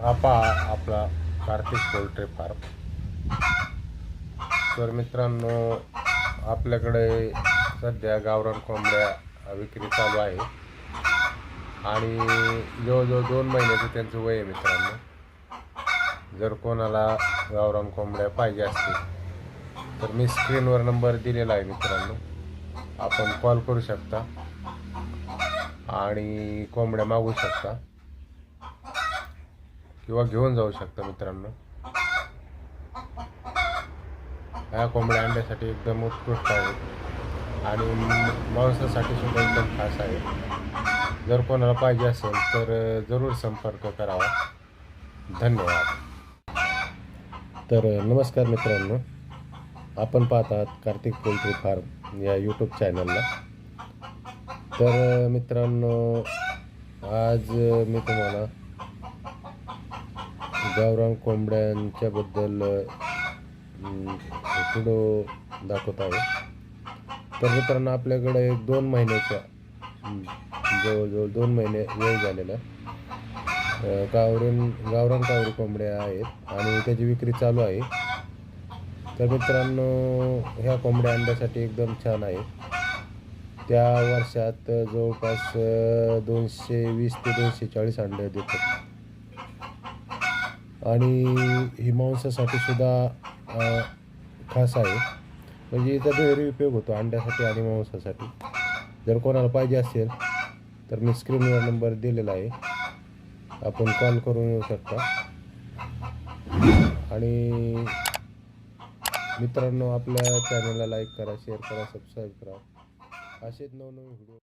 हा पहा आपला कार्तिक पोल्ट्री फार्म. तर मित्रांनो आपल्याकडे सध्या गावरान कोंबड्या विक्री चालू आहे. आणि जवळजवळ दोन महिन्याचं त्यांचं वय आहे मित्रांनो. जर कोणाला गावरान कोंबड्या पाहिजे असतील तर मी स्क्रीनवर नंबर दिलेला आहे मित्रांनो. आपण कॉल करू शकता आणि कोंबड्या मागू शकता. किंवा घेऊन जाऊ शकता मित्रांनो. ह्या कोंबड्या अंड्यासाठी एकदम उत्कृष्ट आहेत. आणि मांसासाठी सुद्धा एकदम खास आहे. जर कोणाला पाहिजे असेल तर जरूर संपर्क करावा. धन्यवाद. तर नमस्कार मित्रांनो. आपण पाहतात कार्तिक पोल्ट्री फार्म या यूट्यूब चॅनलला तर मित्रांनो आज मी तुम्हाला गावरान कोंबड्यांच्याबद्दल व्हिडिओ दाखवत आहे. तर मित्रांनो आपल्याकडे एक दोन महिन्याच्या जवळजवळ दोन महिने वेळ झालेला अं, गावरान कावरी कोंबड्या आहेत आणि त्याची विक्री चालू आहे. तर मित्रांनो ह्या कोंबड्या अंड्यासाठी एकदम छान आहे. त्या वर्षात जवळपास दोनशे वीस ते दोनशे चाळीस अंडे देतात. आणि ही मांसासाठी सुद्धा खास आहे. म्हणजे याचा दुहेरी उपयोग होतो अंड्यासाठी आणि मांसासाठी. जर कोणाला पाहिजे असेल तर मी स्क्रीनवर नंबर दिलेला आहे. आपण कॉल करून येऊ शकता. आणि मित्रांनो आपल्या चॅनलला लाईक करा शेअर करा सबस्क्राईब करा. असेच नवनवीन व्हिडिओ